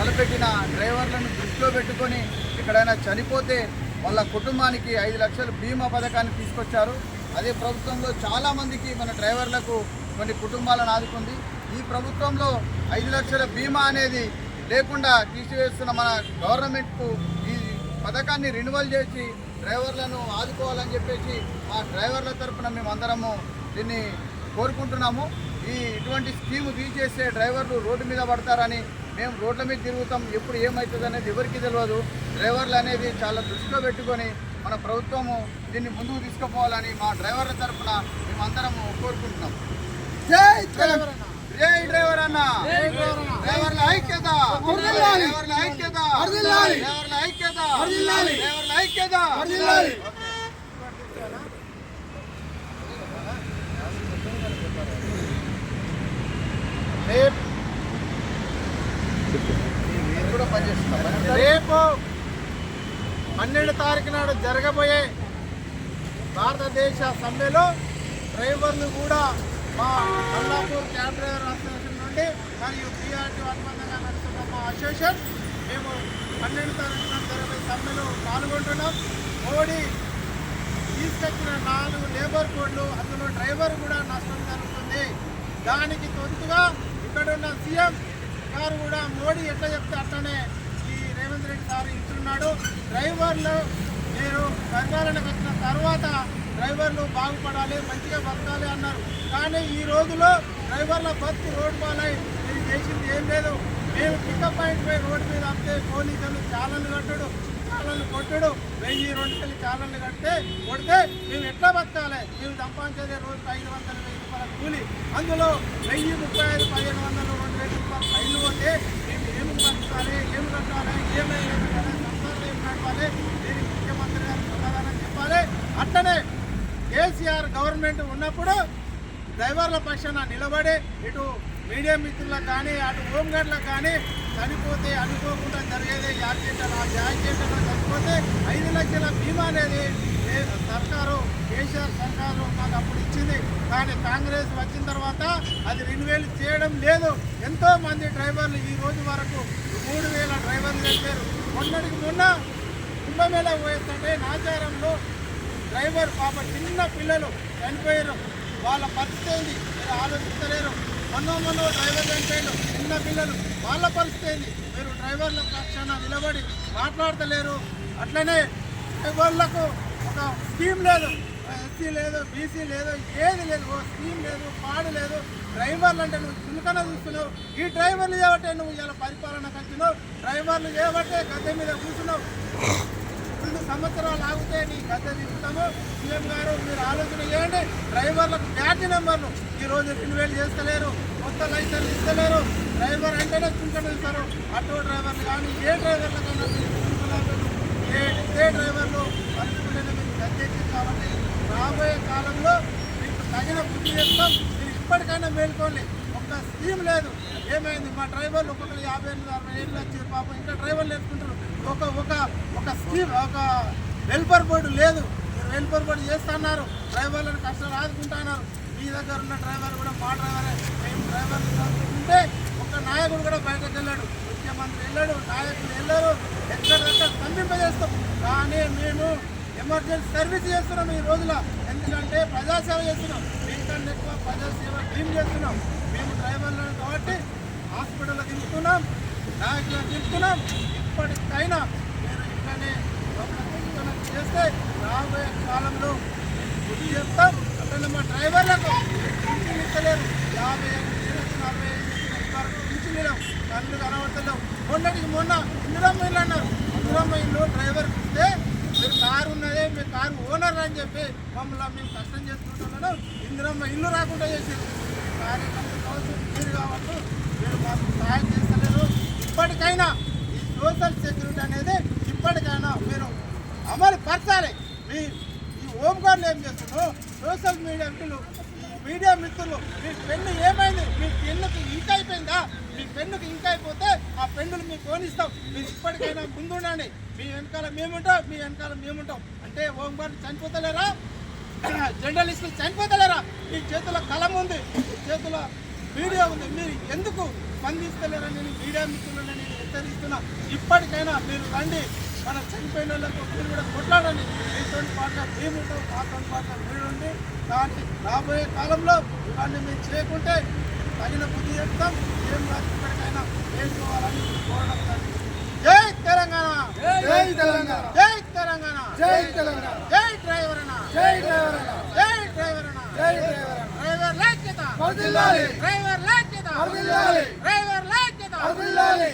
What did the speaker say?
తలపెట్టిన డ్రైవర్లను దృష్టిలో పెట్టుకొని ఎక్కడైనా చనిపోతే వాళ్ళ కుటుంబానికి ఐదు లక్షల బీమా పథకాన్ని తీసుకొచ్చారు. అదే ప్రభుత్వంలో చాలామందికి మన డ్రైవర్లకు కొన్ని కుటుంబాలను ఆదుకుంది. ఈ ప్రభుత్వంలో ఐదు లక్షల బీమా అనేది లేకుండా తీసివేస్తున్న మన గవర్నమెంట్కు ఈ పథకాన్ని రెన్యువల్ చేసి డ్రైవర్లను ఆదుకోవాలని చెప్పేసి మా డ్రైవర్ల తరపున మేము అందరము దీన్ని కోరుకుంటున్నాము. ఈ ఇటువంటి స్కీమ్ తీసేస్తే డ్రైవర్లు రోడ్డు మీద పడతారని మేము రోడ్ల మీద తిరుగుతాం ఎప్పుడు ఏమవుతుంది అనేది ఎవరికి తెలియదు డ్రైవర్లు అనేది చాలా దృష్టిలో పెట్టుకొని మన ప్రభుత్వము దీన్ని ముందుకు తీసుకుపోవాలని మా డ్రైవర్ల తరపున మేము అందరము కోరుకుంటున్నాం డ్రైవర్ అన్న. జై డ్రైవర్ అన్న. డ్రైవర్ల ఐక్యత. డ్రైవర్ల ఐక్యత. డ్రైవర్ల ఐక్యత. డ్రైవర్ల ఐక్యత రేపు మీరు కూడా పనిచేస్తున్నారు రేపు పన్నెండు తారీఖు నాడు జరగబోయే భారతదేశ సమ్మెలో డ్రైవర్లు కూడా మా అల్లాపూర్ క్యాబ్ డ్రైవర్ అసోసియేషన్ నుండి మరియు బీఆర్టీ అనుబంధంగా నడుస్తున్న మా అసోసియేషన్ మేము పన్నెండు తారీఖు నాడు జరగబోయే సమ్మెలో పాల్గొంటున్నాం. మోడీ తీసుకొచ్చిన నాలుగు లేబర్ కోడ్లు అందులో డ్రైవర్ కూడా నష్టం జరుగుతుంది. దానికి తొంతుగా ఇక్కడున్న సీఎం గారు కూడా మోడీ ఎట్లా చెప్తే అట్లనే సార్ ఇస్తున్నాడు. డ్రైవర్లు మీరు పరిపాలనకు వచ్చిన తర్వాత డ్రైవర్లు బాగుపడాలి మంచిగా బతకాలి అన్నారు. కానీ ఈ రోజులో డ్రైవర్ల బతుకు రోడ్డు పాలై మీరు చేసింది ఏం లేదు. మేము పికప్ పాయింట్ పై రోడ్డు మీద వస్తే పోలీసులు చాలన్లు కట్టడు చాలన్లు కొట్టడు. వెయ్యి రెండు వేలు చాలన్లు కడితే కొడితే మేము ఎట్లా బతకాలి? మేము సంపాదించేది రోజు ఐదు వందల వెయ్యి రూపాయల కూలి. అందులో వెయ్యి ముప్పై ఐదు పదిహేను వందలు రెండు వేల రూపాయలు పైన పోతే ఏం కట్టాలి ఏమై సంస్థలు ఏం నడపాలి దీనికి ముఖ్యమంత్రి గారు సమాధానం చెప్పాలి. అట్లనే కేసీఆర్ గవర్నమెంట్ ఉన్నప్పుడు డ్రైవర్ల పక్షాన నిలబడి ఇటు మీడియా మిత్రులకు కానీ అటు హోంగార్డులకు కానీ చనిపోతే అనుకోకుండా జరిగేది యాక్సిడెంట్ ఆ యాక్సిడెంట్లో చనిపోతే ఐదు లక్షల బీమా అనేది సర్కారు కేసీఆర్ సర్కారు మాకు అప్పుడు ఇచ్చింది. కానీ కాంగ్రెస్ వచ్చిన తర్వాత అది రెన్యువల్ చేయడం లేదు. ఎంతో మంది డ్రైవర్లు ఈ రోజు వరకు మూడు వేల డ్రైవర్లు వెళ్ళారు మొన్నటికి మొన్న కుంభమేళ పోయేస్తుంటే నాచారంలో డ్రైవర్ పాప చిన్న పిల్లలు చనిపోయారు. వాళ్ళ పరిస్థితి ఏంది? మీరు ఆలోచిస్తలేరు. మొన్న మొన్న డ్రైవర్ చనిపోయారు చిన్న పిల్లలు. వాళ్ళ పరిస్థితి ఏంది? మీరు డ్రైవర్ల పక్షాన నిలబడి మాట్లాడతలేరు. అట్లనే డ్రైవర్లకు ఒక స్కీమ్ లేదు. ఎస్సీ లేదు బీసీ లేదు ఏది లేదు. ఓ స్కీమ్ లేదు పాడు లేదు. డ్రైవర్లు అంటే నువ్వు చులకన చూస్తున్నావు. ఈ డ్రైవర్లు చేయబట్టే నువ్వు ఇలా పరిపాలన వచ్చినావు డ్రైవర్లు చేయబట్టే గద్దె మీద కూర్చున్నావు. రెండు సంవత్సరాలు ఆగితే నీ గద్దె తీసుకుంటాము సీఎం గారు మీరు ఆలోచన చేయండి. డ్రైవర్లకు బ్యాటరీ నెంబర్లు ఈ రోజు చేస్తలేరు. కొత్త లైసెన్స్ ఇస్తలేరు. డ్రైవర్ అంటేనే చుంకన ఇస్తారు ఆటో డ్రైవర్లు కానీ ఏ డ్రైవర్లకైనా ఏ ఏ డ్రైవర్లు పలుచుకుంటేనే కాబట్టి రాబోయే కాలంలో మీకు తగిన బుద్ధి చేస్తాం మీరు ఇప్పటికైనా మేల్కోండి ఒక్క స్కీమ్ లేదు. ఏమైంది? మా డ్రైవర్లు ఒక్కొక్కరు యాభై ఎనిమిది అరవై ఏళ్ళు వచ్చారు పాపం. ఇంకా డ్రైవర్లు వేసుకుంటారు ఒక ఒక ఒక స్కీమ్ ఒక వెల్ఫేర్ బోర్డు లేదు. మీరు వెల్ఫేర్ బోర్డు చేస్తున్నారు. డ్రైవర్లను కష్టాలు ఆదుకుంటున్నారు. మీ దగ్గర ఉన్న డ్రైవర్ కూడా మా డ్రైవరే. మేము డ్రైవర్లు చదువుకుంటే ఒక నాయకుడు కూడా బయటకు వెళ్ళాడు. ముఖ్యమంత్రి వెళ్ళాడు నాయకులు వెళ్ళారు. ఎక్కడెక్కడ స్తంభింపజేస్తాం. కానీ మేము ఎమర్జెన్సీ సర్వీస్ చేస్తున్నాం ఈ రోజుల ఎందుకంటే ప్రజాసేవ చేస్తున్నాం. మీకంటే ఎక్కువ ప్రజాసేవ టీమ్ చేస్తున్నాం. మేము డ్రైవర్లను కాబట్టి హాస్పిటల్లో దింపుతున్నాం. నాయకులను దింపుతున్నాం. ఇప్పటికైనా మీరు ఇట్లానే ఒక చేస్తే రాబోయే కాలంలో గుర్తు చెప్తాం. అట్లనే మా డ్రైవర్లకు పింఛన్ ఇస్తలేరు యాభై ఐదు నుంచి నలభై ఐదు నుంచి వరకు పింఛన్ ఇవ్వడం కళ్ళు కనబడతలేవు. మొన్నటికి మొన్న ఇందిరమ్మ ఇల్లు అన్నారు. ఇందిరమ్మ ఇల్లు డ్రైవర్కి ఇస్తే మీరు కారు కారు ఓనర్ అని చెప్పి మమ్మల్ని మేము కష్టం చేసుకుంటున్నాను ఇందిరమ్మ ఇల్లు రాకుండా చేసారు కార్యకర్తలు కావచ్చు మీరు కావచ్చు. మీరు మాకు సహాయం చేస్తలేరు ఇప్పటికైనా ఈ సోషల్ సెక్యూరిటీ అనేది ఇప్పటికైనా మీరు అమలు పరచాలి మీ ఈ హోంగార్డులు ఏం చేస్తున్నారు? సోషల్ మీడియా మిత్రులు మీడియా మిత్రులు మీ పెన్ను ఏమైంది? మీ పెన్నుకి ఇంక్ అయిపోయిందా మీ పెన్నుకి ఇంక్ అయిపోతే ఆ పెన్నులు మీకు మీరు ఇప్పటికైనా ముందుండండి. మీ వెనకాల మేముంటాం మీ వెనకాల మేముంటాం. అంటే హోంగార్డు చనిపోతలేరా? జర్నలిస్టులు చనిపోతలేరా? మీ చేతిలో కలం ఉంది మీ చేతిలో మీడియా ఉంది. మీరు ఎందుకు స్పందిస్తలేరని నేను మీడియా మిత్రులను నేను హెచ్చరిస్తున్నా. ఇప్పటికైనా మీరు రండి. మన చనిపోయిన వాళ్ళకు మీరు కూడా కొట్లాడండి. మీతో పాటలు మేము ఉంటాం మాతో పాటు మీరు ఉండి రాబోయే కాలంలో ఇవన్నీ మేము చేయకుంటే తగిన బుద్ధి చెప్తాం. ఏం కాదు ఇప్పటికైనా వేసుకోవాలని జై తెలంగాణ జై తెలంగాణ జై తెలంగాణ జై తెలంగాణ జై డ్రైవర్ అన్న జై డ్రైవర్ అన్న. జై డ్రైవర్ అన్న జై డ్రైవర్. డ్రైవర్ లైక్యత వర్ధిల్లాలి. డ్రైవర్ లైక్యత వర్ధిల్లాలి. డ్రైవర్ లైక్యత వర్ధిల్లాలి.